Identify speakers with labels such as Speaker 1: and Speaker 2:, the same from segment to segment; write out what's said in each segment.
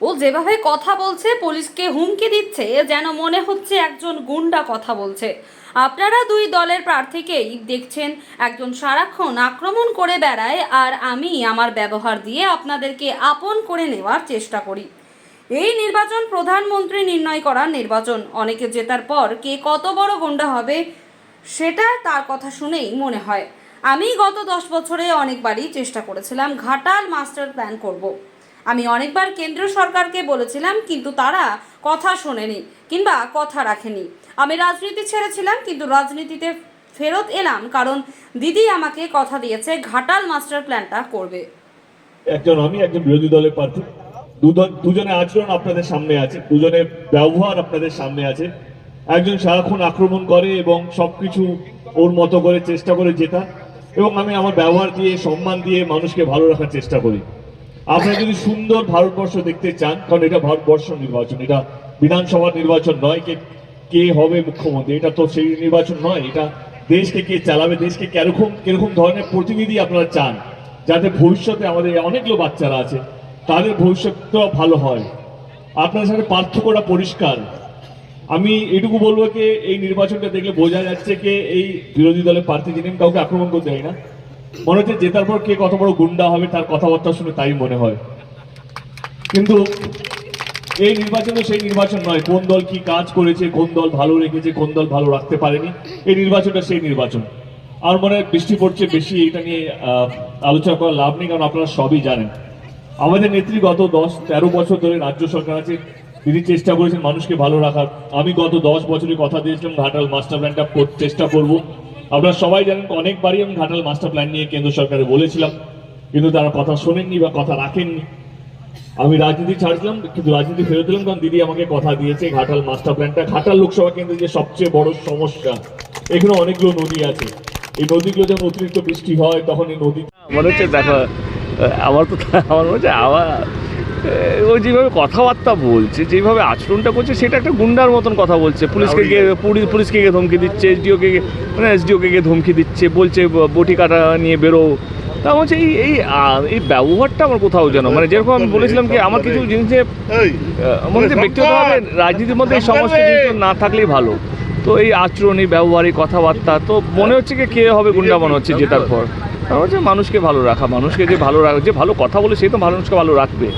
Speaker 1: ও যেভাবে কথা বলছে, পুলিশকে হুমকি দিচ্ছে যেন মনে হচ্ছে একজন গুন্ডা কথা বলছে। আপনারা দুই দলের প্রার্থীকেই দেখছেন, একজন সারাক্ষণ আক্রমণ করে বেড়ায় আর আমি আমার ব্যবহার দিয়ে আপনাদেরকে আপন করে নেওয়ার চেষ্টা করি। এই নির্বাচন প্রধানমন্ত্রী নির্ণয় করার নির্বাচন। অনেকে জেতার পর কে কত বড় গুন্ডা হবে, সেটা তার কথা শুনেই মনে হয়। আমি গত দশ বছরে অনেকবারই চেষ্টা করেছিলাম, ঘাটাল মাস্টার প্ল্যান করব। আমি অনেকবার কেন্দ্র সরকারকে বলেছিলাম, কিন্তু তারা কথা শোনেনি কিংবা কথা রাখেনি। আমি রাজনীতি ছেড়েছিলাম, কিন্তু রাজনীতিতে ফেরত এলাম কারণ দিদি আমাকে কথা দিয়েছে, ঘাটাল মাস্টার প্ল্যানটা করবে।
Speaker 2: একজন আমি, একজন বিরোধী দলের প্রার্থী। দুজন দুজনে আচরণ আপনাদের সামনে আছে, দুজনের ব্যবহার আপনাদের সামনে আছে। একজন সারাক্ষণ আক্রমণ করে এবং সবকিছু ওর মতো করে চেষ্টা করে জেতা। এবং আমি আমার ব্যবহার দিয়ে, সম্মান দিয়ে মানুষকে ভালো রাখার চেষ্টা করি। আপনারা যদি সুন্দর ভারতবর্ষ দেখতে চান, কারণ এটা ভারতবর্ষ নির্বাচন, এটা বিধানসভা নির্বাচন নয় কে কে হবে মুখ্যমন্ত্রী, এটা তো সেই নির্বাচন নয়, এটা দেশকে কে চালাবে, দেশকে কীরকম কীরকম ধরনের প্রতিনিধি আপনারা চান, যাতে ভবিষ্যতে আমাদের অনেকগুলো বাচ্চারা আছে, তাদের ভবিষ্যৎটা ভালো হয়। আপনার সাথে পার্থক্যটা পরিষ্কার। আমি এটুকু বলব যে, এই নির্বাচনটা দেখলে বোঝা যাচ্ছে যে, এই বিরোধী দলের প্রার্থী যিনি কাউকে আক্রমণ করতে না। মনে হচ্ছে জেতার পর কে কত বড় গুন্ডা হবে তার কথাবার্তা শুনে তাই মনে হয়। কিন্তু এই নির্বাচন সেই নির্বাচন নয়, কোন দল কি কাজ করেছে, কোন দল ভালো রেখেছে, কোন দল ভালো রাখতে পারেনি, এই নির্বাচনটা সেই নির্বাচন। আর মনে হয় বৃষ্টি পড়ছে বেশি, এটা নিয়ে আলোচনা করার লাভ নেই, কারণ আপনারা সবই জানেন। আমাদের নেত্রী গত দশ, তেরো বছর ধরে রাজ্য সরকার আছে, তিনি চেষ্টা করেছেন মানুষকে ভালো রাখার। আমি গত দশ বছরের কথা দিয়েছিলাম, ঘাটাল মাস্টার প্ল্যানটা চেষ্টা করব। আপনারা সবাই জানেন অনেকবারই আমি ঘাটাল মাস্টার প্ল্যান নিয়ে কেন্দ্র সরকারে বলেছিলাম, কিন্তু তারা কথা শোনেননি বা কথা রাখেননি। আমি রাজনীতি ছাড়ছিলাম, কিন্তু রাজনীতি ফেরত দিলাম, কারণ দিদি আমাকে কথা দিয়েছে ঘাটাল মাস্টার প্ল্যানটা ঘাটাল লোকসভা কেন্দ্রে যে সবচেয়ে বড় সমস্যা, এখানে অনেকগুলো নদী আছে। এই নদীগুলো যখন অতিরিক্ত বৃষ্টি হয়, তখন এই নদী
Speaker 3: মনে হচ্ছে দেখো, আমার তো আমার মনে হচ্ছে আমার ও যেভাবে কথাবার্তা বলছে যেভাবে আচরণটা করছে সেটা একটা গুন্ডার মতন কথা বলছে। পুলিশকে গিয়ে পুলিশকে গিয়ে ধমকি দিচ্ছে এসডিওকে মানে এসডিওকে গিয়ে ধমকি দিচ্ছে বলছে বটি কাটা নিয়ে বেরো। তা হচ্ছে এই এই এই ব্যবহারটা আমার কোথাও যেন মানে যেরকম আমি বলেছিলাম কি আমার কিছু জিনিসে মনে হচ্ছে ব্যক্তিগতভাবে রাজনীতির মধ্যে এই সমস্ত জিনিস না থাকলেই ভালো। তো এই আচরণ এই ব্যবহার এই কথাবার্তা তো মনে হচ্ছে কি কে হবে গুন্ডা মনে হচ্ছে জেতার পর? আমার হচ্ছে মানুষকে ভালো রাখা মানুষকে যে ভালো রাখা যে ভালো কথা বলে সে তো মানুষকে ভালো রাখবে।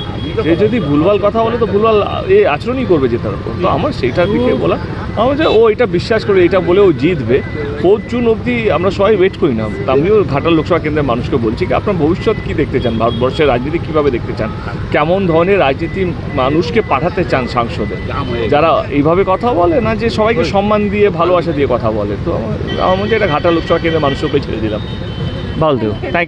Speaker 3: সে যদি ভুলভাল কথা বলে তো ভুলভাল এই আচরণই করবে জেতার উপর। তো আমার সেইটার দিকে বলা আমার যে ও এটা বিশ্বাস করে এটা বলে ও জিতবে। ফোর্থ জুন অবধি আমরা সবাই ওয়েট করি না। তা আমিও ঘাটাল লোকসভা কেন্দ্রের মানুষকে বলছি কি আপনার ভবিষ্যৎ কী দেখতে চান? ভারতবর্ষের রাজনীতি কীভাবে দেখতে চান? কেমন ধরনের রাজনীতি মানুষকে পাঠাতে চান সাংসদে যারা এইভাবে কথা বলে না যে সবাইকে সম্মান দিয়ে ভালোবাসা দিয়ে কথা বলে। তো আমার আমার এটা ঘাটাল লোকসভা কেন্দ্রের মানুষের উপরে ছেড়ে দিলাম। ভালো থ্যাংক